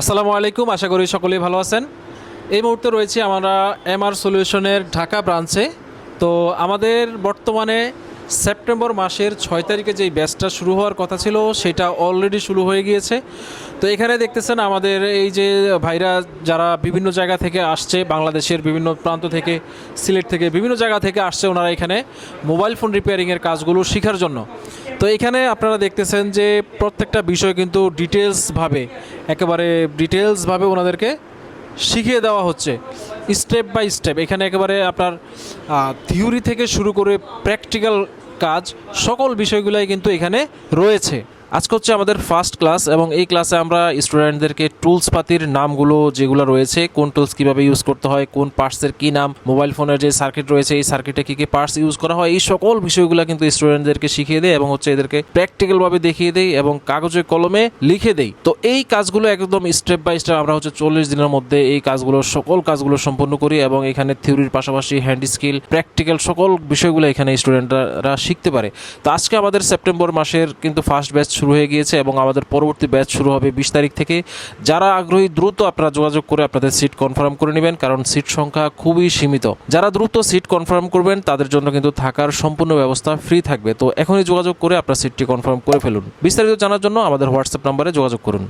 আসসালামু আলাইকুম, আশা করি সকলেই ভালো আছেন। এই মুহূর্তে রয়েছে আমরা এমআর সলিউশনের ঢাকা ব্রাঞ্চে। তো আমাদের বর্তমানে সেপ্টেম্বর মাসের ছয় তারিখে যেই ব্যাচটা শুরু হওয়ার কথা ছিল, সেটা অলরেডি শুরু হয়ে গিয়েছে। তো এখানে দেখতেছেন আমাদের এই যে ভাইরা যারা বিভিন্ন জায়গা থেকে আসছে, বাংলাদেশের বিভিন্ন প্রান্ত থেকে, সিলেট থেকে বিভিন্ন জায়গা থেকে আসছে ওনারা এখানে মোবাইল ফোন রিপেয়ারিংয়ের কাজগুলো শেখার জন্য। তো এখানে আপনারা দেখতেছেন যে প্রত্যেকটা বিষয় কিন্তু ডিটেলসভাবে একেবারে ডিটেলসভাবে ওনাদেরকে শিখিয়ে দেওয়া হচ্ছে, স্টেপ বাই স্টেপ। এখানে একেবারে আপনার থিওরি থেকে শুরু করে প্র্যাকটিক্যাল কাজ, সকল বিষয়গুলাই কিন্তু এখানে রয়েছে। আজকে হচ্ছে আমাদের ফার্স্ট ক্লাস এবং এই ক্লাসে আমরা স্টুডেন্টদেরকে টুলস পাতির নামগুলো যেগুলো রয়েছে, কোন টুলস কীভাবে ইউজ করতে হয়, কোন পার্টসের কী নাম মোবাইল ফোনের যে সার্কিট রয়েছে, এই সার্কিটে কী কী পার্টস ইউজ করা হয়, এই সকল বিষয়গুলো কিন্তু স্টুডেন্টদেরকে শিখিয়ে দেয় এবং হচ্ছে এদেরকে প্র্যাকটিক্যালভাবে দেখিয়ে দেয় এবং কাগজে কলমে লিখে দেই তো এই কাজগুলো একদম স্টেপ বাই স্টেপ আমরা হচ্ছে চল্লিশ দিনের মধ্যে এই কাজগুলো, সকল কাজগুলো সম্পন্ন করি এবং এখানে থিওরির পাশাপাশি হ্যান্ড স্কিল প্র্যাকটিক্যাল সকল বিষয়গুলো এখানে স্টুডেন্টরা শিখতে পারে। তো আজকে আমাদের সেপ্টেম্বর মাসের কিন্তু ফার্স্ট ব্যাচ শুরু হয়ে গিয়েছে এবং আমাদের পরবর্তী ব্যাচ শুরু হবে বিশ তারিখ থেকে। যারা আগ্রহী, দ্রুত আপনারা যোগাযোগ করে আপনাদের সিট কনফার্ম করে নেবেন, কারণ সিট সংখ্যা খুবই সীমিত। যারা দ্রুত সিট কনফার্ম করবেন, তাদের জন্য কিন্তু থাকার সম্পূর্ণ ব্যবস্থা ফ্রি থাকবে। তো এখনই যোগাযোগ করে আপনার সিটটি কনফার্ম করে ফেলুন। বিস্তারিত জানার জন্য আমাদের হোয়াটসঅ্যাপ নাম্বারে যোগাযোগ করুন।